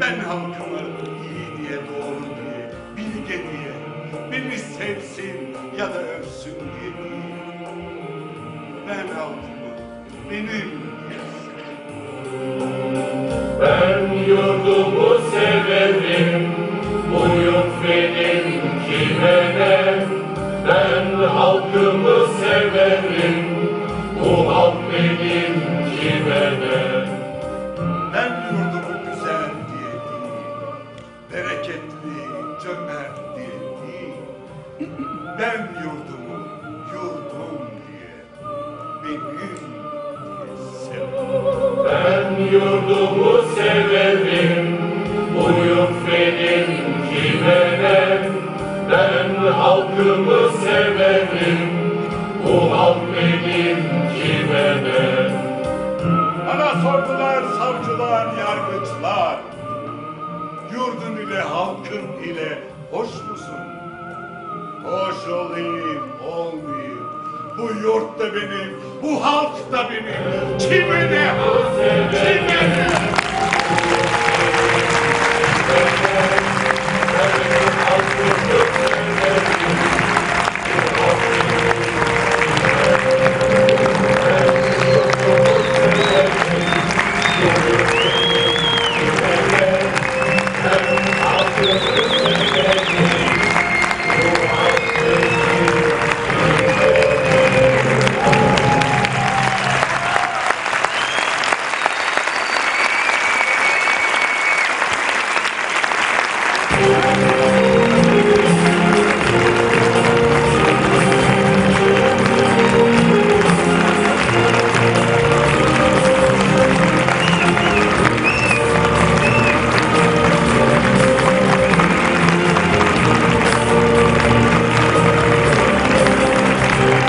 Ben halkımı iyi diye, doğru diye, bilge diye, beni sevsin ya da övsün diye. Ben halkımı benim Ben yurdumu yurdum diye, benim diye severim. Ben yurdumu severim, bu yurt benim kime ne? Ben halkımı severim, bu halk benim kime ne? Bana sordular savcılar, yargıçlar. Yurdun ile halkın ile hoş musun? Hoş olayım, olmayayım. Bu yurt da benim, bu halk da benim. Kime ne? Kime ne?